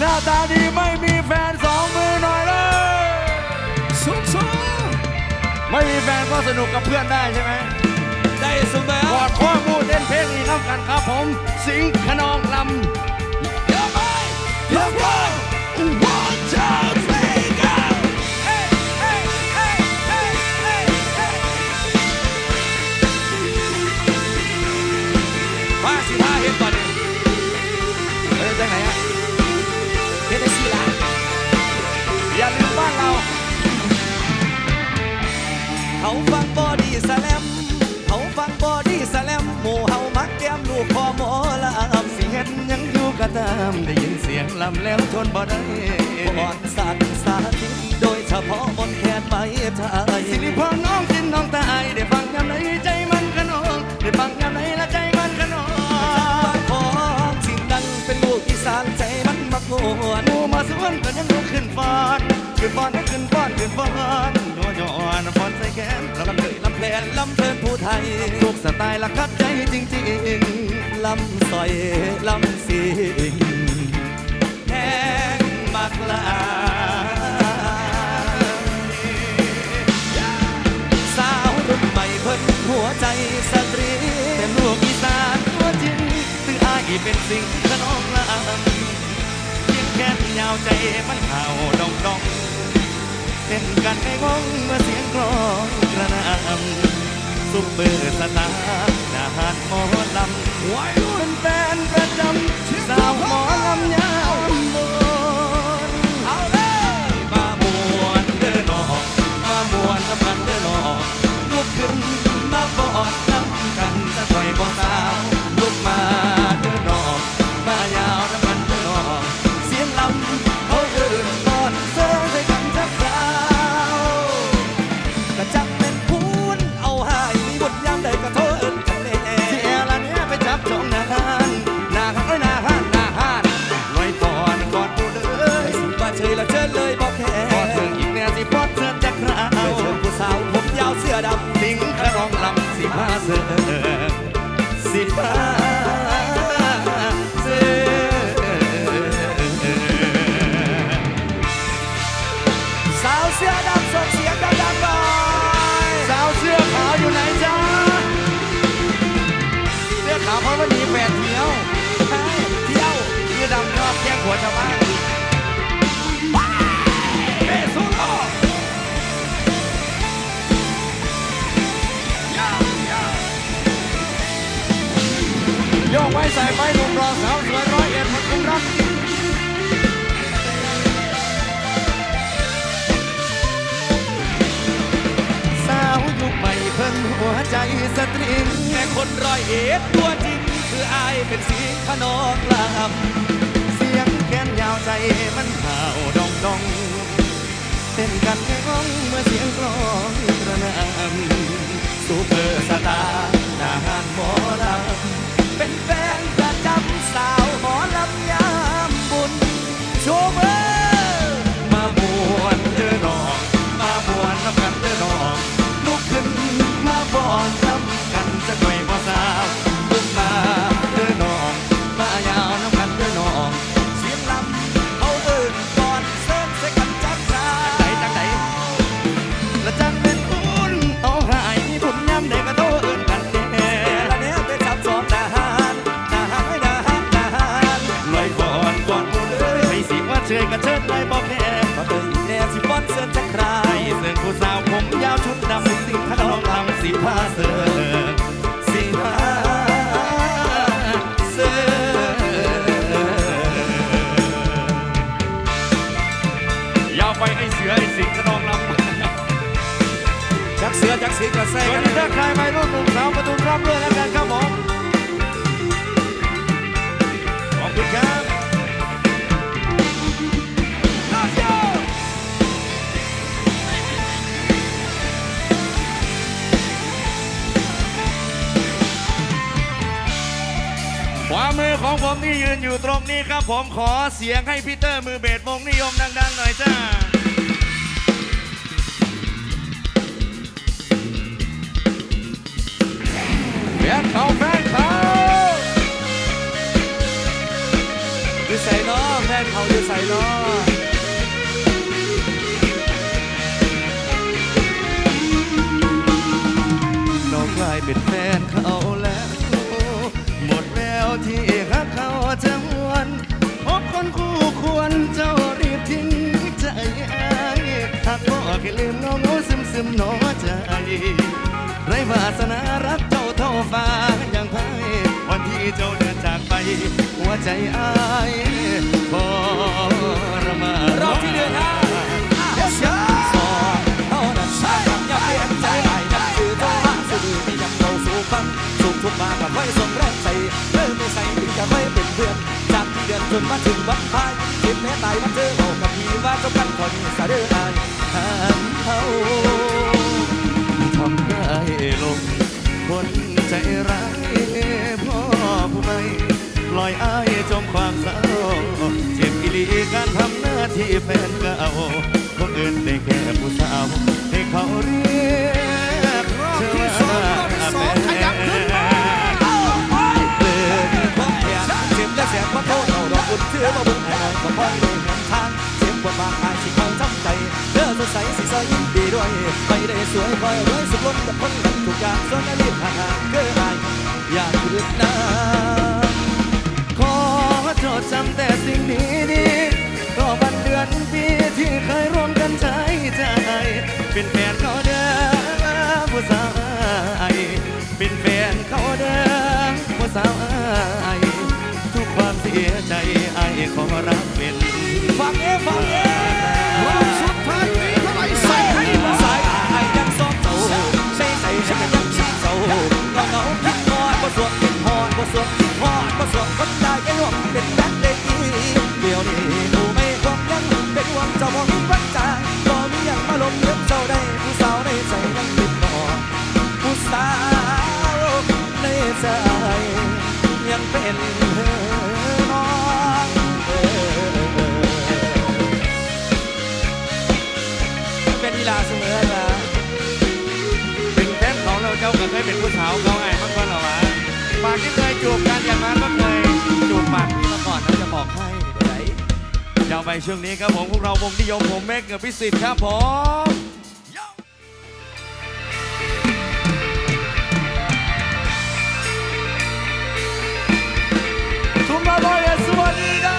หน้าตาดีไม่มีแฟนสองมือหน่อยเลยสูงสูงไม่มีแฟนก็สนุกกับเพื่อนได้ใช่ไหมได้เสมอกอดข้อมูลเล่นเพลงนี้น้ำกันครับผม สิงห์ขนองลเยอะไปเยอะไป เขาฟังบอดี้สแลมเขาฟังบอดี้สแลมหมู่เฮามักแก้มลูกคอหมอลำสิเห็นยังอยู่ก็ตามได้ยินเสียงลำแล้วทนบ่ได้ก่อนสัตว์สาธิตโดยเฉพาะบนแขนไม้ไทยสิริพรน้องกินน้องตายได้ฟังยามไหนใจมันขนองได้ฟังยามไหนละใจมันขนองบ้านของสิ่งดังเป็นลูกอีสานใจมันมักงวนหมูมาสวนก็ยังลุกขึ้นฟอน ขึ้นฟอนขึ้นฟอนขึ้นฟอนนัวย้อนฟอนใส่แขนแล้วลำเลยลำเพลนลำเพลินผู้ไทยทุกสไตล์ละคับใจจริงๆลำสอยลำสิงแห้งบักลาสาวรุ่นใหม่เพิ่นหัวใจสตรีๆเป็นลูกอีสานตัวจริงถึงอายเป็นสิ่งขนองลำยิ่งแค่ยาวใจมันเห่าดองดอง เต้นกันในวงเมื่อเสียงกลองกระหนำซุปเปอร์สตาร์ทหารหมอลำวัยรุ่นเป็นแฟนประจำสาวหมอลำยาวบนเอาเลยมามวนเด้อน้องมามวนน้ำกันเด้อน้องลุกขึ้นมาบอดน้ำกันจะถอยบ่สาว ยกไว้ใส่ไฟหนุ่มรอสาวสวยร้อยเอ็ดมันคงรักสาวยุคใหม่เพิ่งหัวใจสตริงแต่คนร้อยเอ็ดตัวจริง คืออายเป็นสีขนองลำเสียงแขนยาวใจมันเห่าดองดองเต้นกันในห้องเมื่อเสียงกลองกระนำซูเปอร์สตาร์ทหารหมอล เป็นแฟนู่ตรงนี้ครับผมขอเสียงให้พีเตอร์มือเบสวงนิยมดังๆหน่อยจ้าแฟนเขาแฟนเขาดูใส่น้อแฟนเขาดูใส่น้อน้องกลายเป็นแฟนเขาแล้ว หมดแล้วที่ คนคู่ควรเจ้ารีบทิ้งใจอาหากบ่แค่ลืมน้องโง่ซึมซึมหนอใจไรวาสนารักเจ้าเท่าฟ้าอย่างไพวันที่เจ้าเดินจากไป หัวใจอายอรมาเราบที่เดือนห้าสองเท่านั้นใช่อยัาเปลี่ยนใจไอ้นักคือต้องห้ามสื่อไม่ยังเราสู่ฟังสุขทุกมากับไว้สมแรงใจเริ่มไม่ใส่ถึงจะไม่เป็น นมาถึงวัดพายเจ็บแม่ตายมาเจอบอากับพี่ว่าเจ้ากันคอนี่สะเด้ออันหามเฮาทำได้ลมคนใจร้ายพ่อผู้ใดลอยอายจมความเศร้าเจ็บกิลีการทำหน้าที่แฟนเก่าคนอื่นได้แค่ผู้สาวให้เขาเรียกเธอว่าแฟน Let's have my มาโทษ รอบุญเชื่อว่าบุญให้น้องก็พอยได้เห็นทางเสียงบนบางอายสิเขาทำใจเธอสดใสสีใสยินดีด้วยไปได้สวยคอยรวยสุขล้นกับคนกันทุกอย่างส่วนอดีตห่างเกินไปอยากหยุดนาขอโทษจำแต่สิ่งนี้ดีต่อวันเดือนปีที่เคยร่วมกันใช้ใจ เป็นแฟนก็าเด้อผู้ สวดที่หอดบ่สวดคนตายแกหวงเป็นนักเด็กอีเดี๋ยวนี้กูไม่หวงยังเป็นห่วงเจ้าของรักจางก็มีอย่างมาลมเลือกเจ้าได้ผู้สาวในใจยังติดบ่ผู้สาวในใจยังเป็นเธอเป็นเวลาเสมอนะเป็นแฟนของเราเจ้าก็เคยเป็นผู้สาวเขา ไปช่วงนี้ครับผมพวกเราวงนิยมผมเมกกับพิสิทธิ์ครับผมทุกมาบอยสวัสดีนะ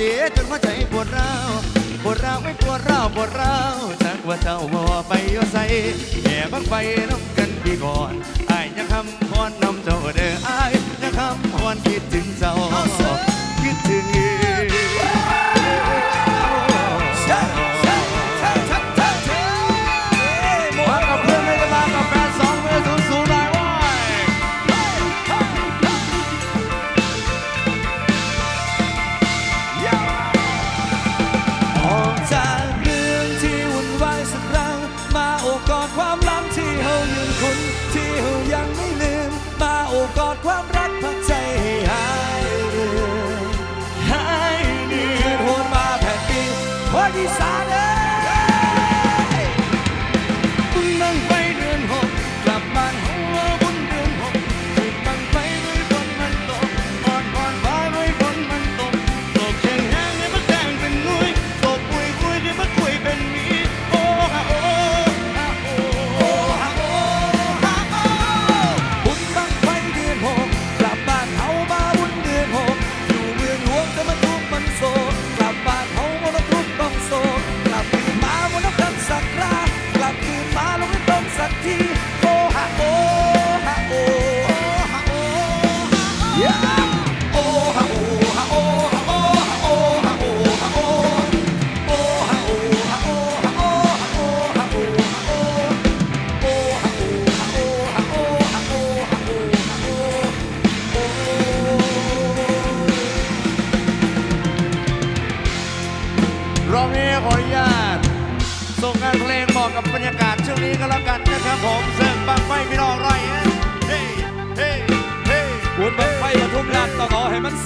สงการอายคอยเจ้าบ่ตาวคิดพอเดีจนหัวใจปวดร้าวปวดร้าวไม่ปวดร้าวปวดร้าวจากว่าเจ้าบ่ไปอยู่ใส่แย่บังไฟน้ำกันพี่ก่อนอายยังคำพรนำเจ้าเด้ออายยังคำพรคิดถึงเจ้าคิดถึง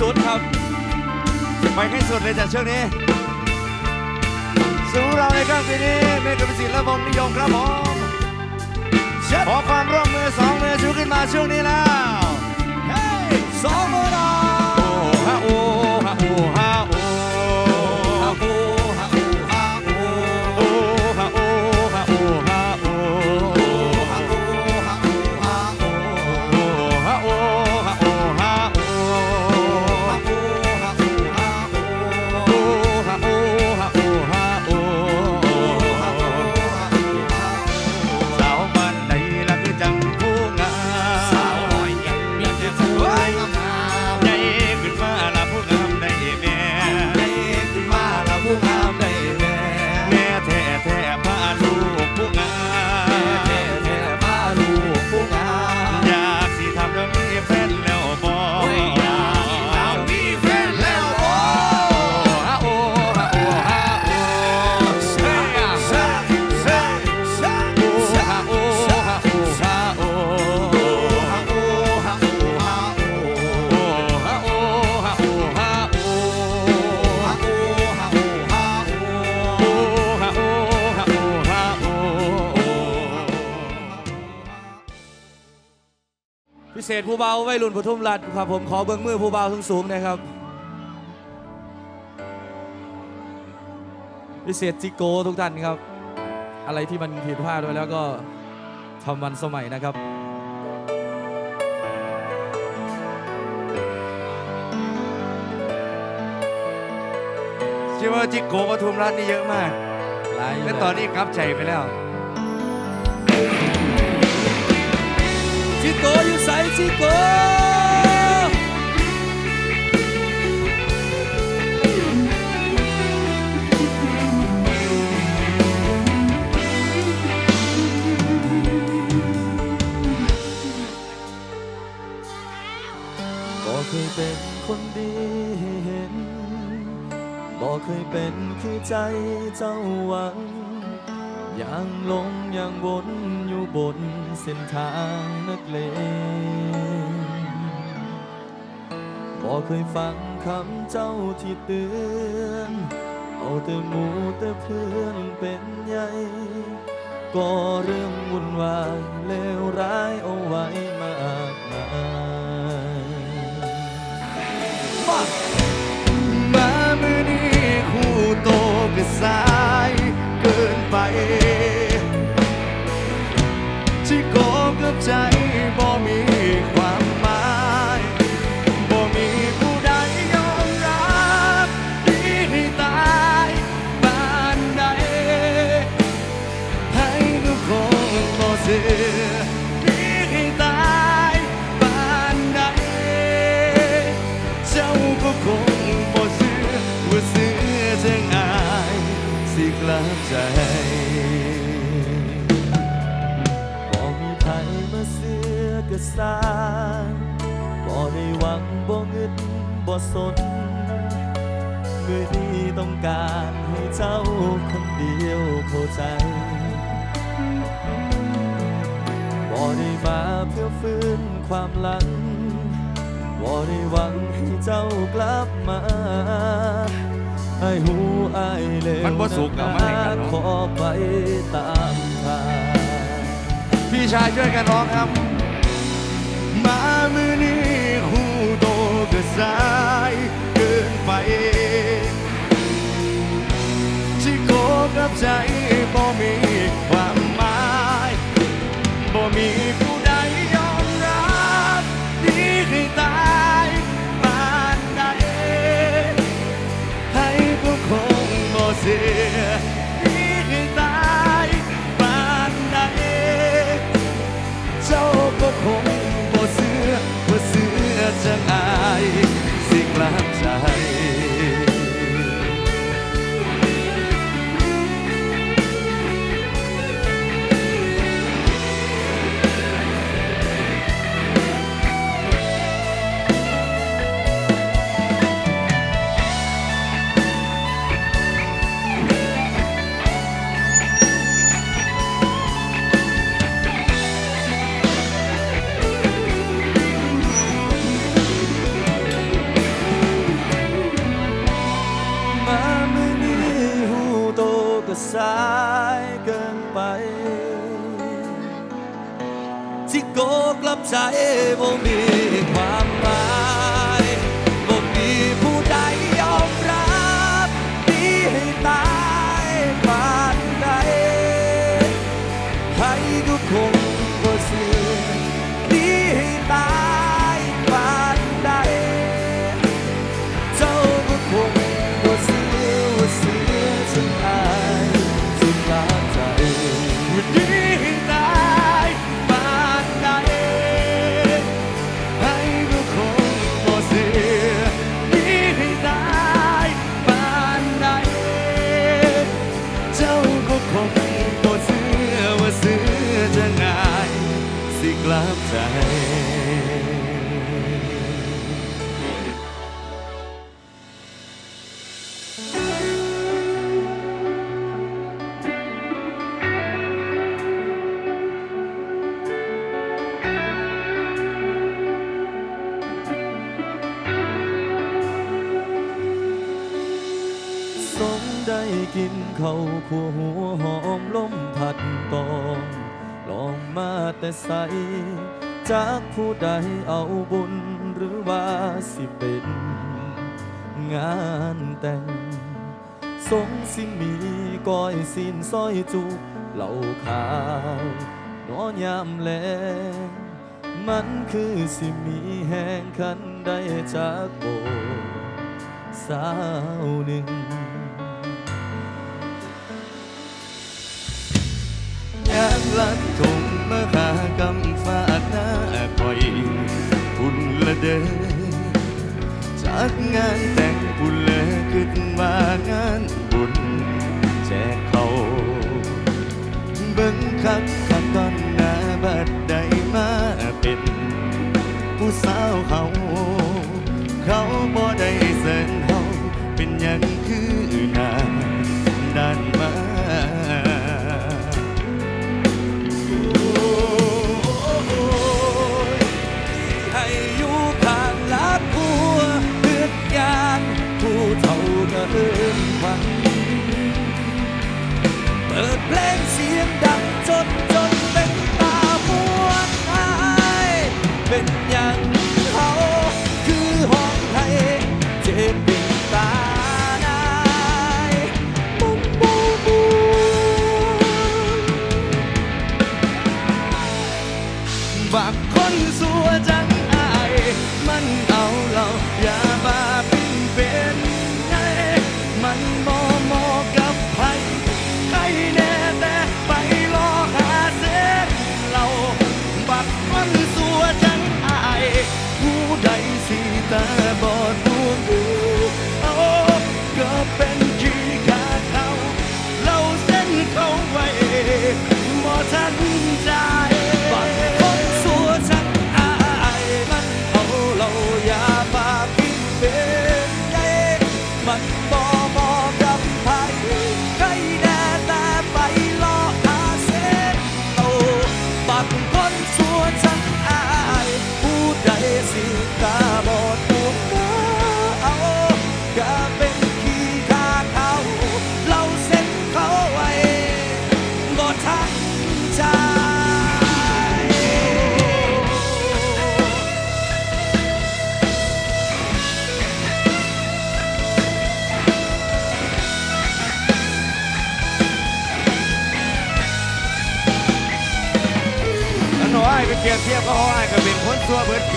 สุดครับไปให้สุดเลยจากช่วงนี้สู่เราในค่ำคืนนี้เมฆเป็นศิลป์และวงนิยมครับผมขอความร่วมมือสองมือชูขึ้นมาช่วงนี้แล้วเฮ้ยสองมือหน่อโอ้ฮะโอ้ฮะโอ้ฮะโอ้ฮะ พิเศษผู้เบาวัยรุ่นปทุมรัฐครับผมขอเบิ้งมือผู้เบาสูงๆนะครับ พิเศษจิโกทุกท่านครับ อะไรที่มันผิดพลาดไว้แล้วก็ทำมันสมัยนะครับชื่อว่าจิโกปทุมรัฐนี่เยอะมากและตอนนี้กลับใจไปแล้ว จิโกอยู่ใสจิโกบอกเคยเป็นคนดีให้เห็นบอกเคยเป็นคือใจเจ้าหวังยังหลงยังวน บนเส้นทางนักเลงบอเคยฟังคำเจ้าที่เตือน เอาแต่หมูแต่เพื่อนเป็นใหญ่ก็เรื่องวุ่นวายเลวร้ายเอาไว้มากมายมามือนี้คู่โตก็สายเกินไป บ่สนเมื่อนี้ต้องการให้เจ้าคนเดียวเข้าใจบ่ได้มาเพื่อฟื้นความหลังบ่ได้หวังให้เจ้ากลับมาไอ้หูไอ้ายเลวมันบ่สุกแล้วมาให้กันเนาะขอไปตามทางพี่ชายช่วยกันร้องครับ มามือนี้ หูโตก็สายเกินไป ที่โกกับใจบ่มีความหมายบ่มีผู้ใดยอมรับดีให้ตายปานใดให้ก็คงบ่เสีย ก็สายเกินไป ที่โกกลับใจบ่มี สิ จากผู้ใดเอาบุญหรือว่าสิเป็นงานแต่ง สงสิมีก้อยสินซอยจุเหล่าขาวนอนยามแลงมันคือสิมีแห่งคันได้จากโบสาวหนึ่งยามลัดท เด้อจากงานแต่งพุ่นเลยขึ้นมางานบุญแจกเขาเบิ่งคักคักก่อนหน้าบัดใดมาเป็นผู้สาวเขา เขาบ่ได้เสินเฮาเป็นยังคือหนา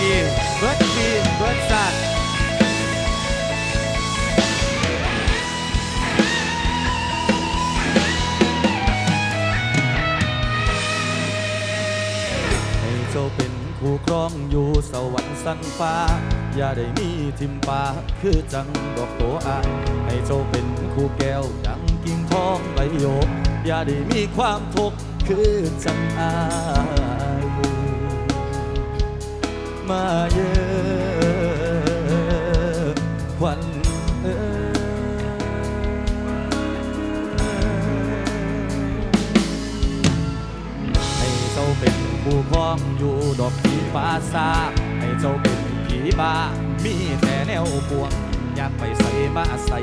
ซัวเบิร์ดปีเบิร์ดปีเบิร์ดซาดให้เจ้าเป็นคู่ครองอยู่สวรรค์สันฟ้า อย่าได้มีทิมปาคือจังดอกโตอายให้เจ้าเป็นคู่แก้วดังกิ่งทองใบโยกอย่าได้มีความทุกข์คือจังอา มาเยอะควันเอ่ยให้เจ้าเป็นผู้ครองอยู่ดอกผีฟ้าซาให้เจ้าเป็นผีบ้า มีแต่แนวปวงอยากไปใส่มาใส่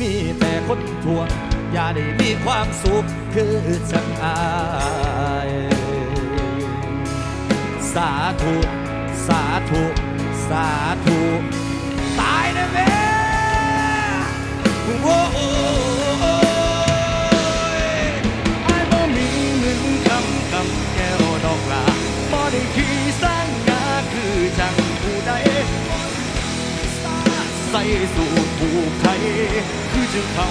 มีแต่คนทวง อย่าได้มีความสุขคือฉันอาย สาธุ สาธุ สาธุ ตายนะแม่โอ้โอ้โอ้ยไอ้บ่มีเงินคำกำแก้วดอกลาบ่ได้ขี่สร้างงาคือจังผู้ใดใส่สูตรผูกไทยคือจึงเขา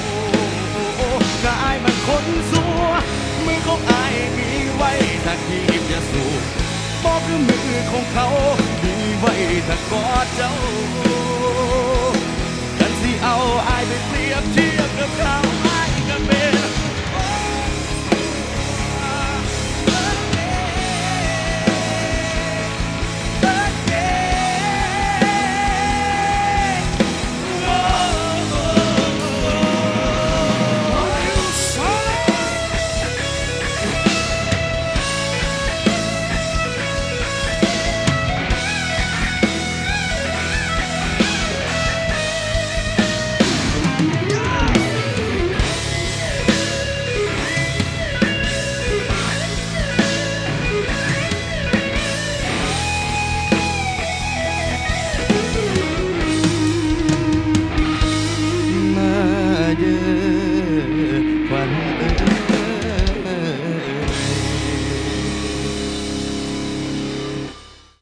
กอายมันคนสัวมือของอายมีไว้ถ้าทีบจะสู้ บอกคือมือของเขา มีไว้แต่กอดเจ้า กัที่เอาอายไปเปรียบเทียบกับเขาอายกันเป็น